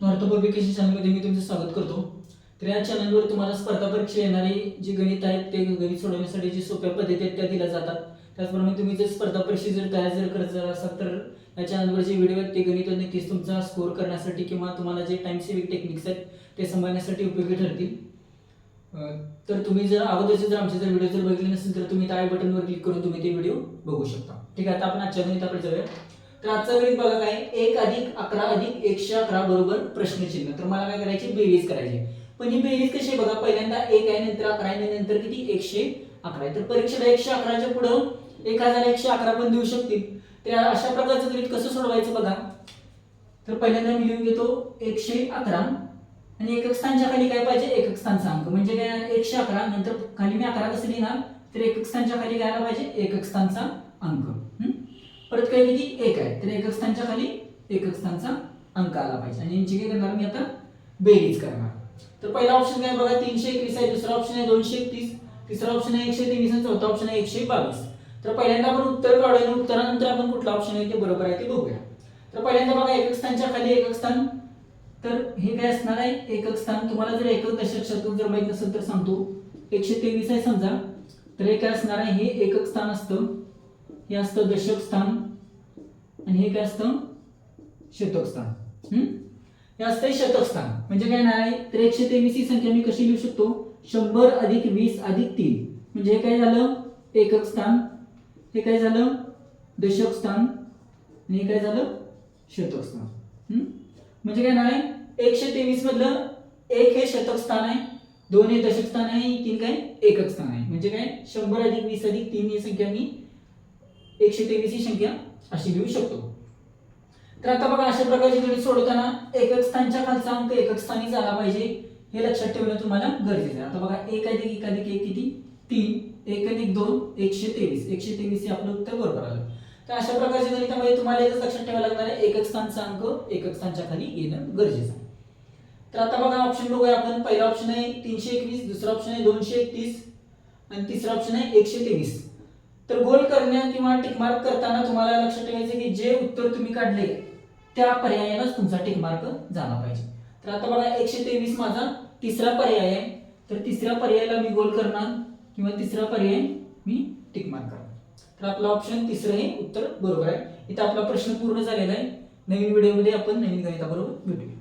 North publication चॅनलमध्ये मी तुमचं स्वागत करतो. तर या चॅनलवर तुम्हाला स्पर्धा परीक्षा येणारी जी गणित आहेत ते गणित सोडवण्यासाठी जी सोप्या पद्धती आहेत त्या दिल्या जातात. त्याचप्रमाणे तुम्ही जर स्पर्धा परीक्षा जर तयार जर करत असाल तर या चॅनलवर जे व्हिडिओ आहेत ते गणित नक्कीच तुमचा स्कोर करण्यासाठी किंवा तुम्हाला जे टाइम सेविंग टेक्निक्स आहेत ते सांभाळण्यासाठी उपयोगी ठरतील. तर तुम्ही जर अगोदरचे जर आमचे जर व्हिडिओ जर बघितले नसेल तर तुम्ही त्या आय बटनवर क्लिक करून तुम्ही ते व्हिडिओ बघू शकता. ठीक आहे आता आपण आजच्या गणिताकडे जाऊया. तर आजचा गणित बघा काय? एक अधिक अकरा अधिक एकशे अकरा बरोबर प्रश्नचिन्ह तर मला काय करायची? बेरीज करायची. पण ही बेरीज कशी आहे बघा पहिल्यांदा एक आहे नंतर अकरा आहे नंतर किती? एकशे अकरा आहे. तर परीक्षेला एकशे अकराच्या पुढं एक हजार एकशे अकरा पण देऊ शकतील. तर अशा प्रकारचं गणित कसं सोडवायचं बघा? तर पहिल्यांदा मी लिहून घेतो एकशे अकरा. आणि एकक स्थानच्या खाली काय पाहिजे? एकक स्थानचा अंक म्हणजे काय? एकशे अकरा. नंतर खाली मी अकरा कसं लिहिणार? तर एकक स्थानच्या खाली घ्यायला पाहिजे? एकक स्थानचा अंक. हम्म परत काय किती? एक आहे. तर एकक स्थानच्या खाली एकक स्थानचा अंक आला पाहिजे. आणि यांची काय करणार? मी आता बेरीज करणार. तर पहिला ऑप्शन काय बघा? तीनशे एकवीस आहे. दुसरा ऑप्शन आहे दोनशे एकतीस. तिसरा ऑप्शन आहे एकशे तेवीस आणि चौथा ऑप्शन आहे एकशे बावीस. तर पहिल्यांदा आपण उत्तर काढूया. आणि उत्तरानंतर आपण कुठला ऑप्शन आहे ते बरोबर आहे ते बघूया. तर पहिल्यांदा बघा एकक स्थानच्या खाली एकक स्थान. तर हे काय असणार आहे? एकक स्थान. तुम्हाला जर एकक दशक शतक जर माहीत असेल तर सांगतो. एकशे तेवीस आहे समजा. तर हे काय असणार आहे? हे एकक स्थान असतं. हे असतं दशक स्थान आणि हे काय असतं? शतक स्थान. हम्म? हे असतं शतक स्थान. म्हणजे काय नाही? तर एकशे तेवीस ही संख्या मी कशी लिहू शकतो? शंभर अधिक वीस अधिक तीन. म्हणजे हे काय झालं? एकक स्थान. हे काय झालं? दशक स्थान. आणि हे काय झालं? शतक स्थान. हम्म? म्हणजे काय नाही? एकशे तेवीस मधलं एक हे शतक स्थान आहे. दोन हे दशक स्थान आहे. तीन काय? एकक स्थान आहे. म्हणजे काय? शंभर अधिक वीस अधिक तीन ही संख्या मी एकशे तेवीस ही संख्या अशी लिहू शकतो. तर आता बघा अशा प्रकारची गणित सोडवताना एकक स्थानच्या खालचा अंक एकक स्थानी झाला पाहिजे हे लक्षात ठेवणं तुम्हाला गरजेचं आहे. आता बघा एक अधिक एक अधिक एक किती? तीन. एक अधिक दोन एकशे तेवीस. एकशे तेवीस हे आपलं उत्तर बरोबर आलं. तर अशा प्रकारच्या गणितामध्ये तुम्हाला एकच लक्षात ठेवायला लागणार आहे एकक स्थानचा अंक एकक स्थानच्या खाली येणं गरजेचं आहे. तर आता बघा ऑप्शन बघूया आपण. पहिला ऑप्शन आहे तीनशे एकवीस दुसरा ऑप्शन आहे दोनशे एकतीस आणि तिसरा ऑप्शन आहे एकशे तेवीस. तर गोल करण्या किंवा टिकमार्क करताना तुम्हाला लक्षात ठेवायचं की जे उत्तर तुम्ही काढले त्या पर्यायालाच तुमचा टिकमार्क झाला पाहिजे. तर आता बघा एकशे तेवीस माझा तिसरा पर्याय आहे. तर तिसऱ्या पर्यायाला मी गोल करणार किंवा तिसरा पर्याय मी टिकमार्क करणार. तर आपला ऑप्शन तिसरं हे उत्तर बरोबर आहे. इथं आपला प्रश्न पूर्ण झालेला आहे. नवीन व्हिडिओमध्ये आपण नवीन गणिताबरोबर भेटूया.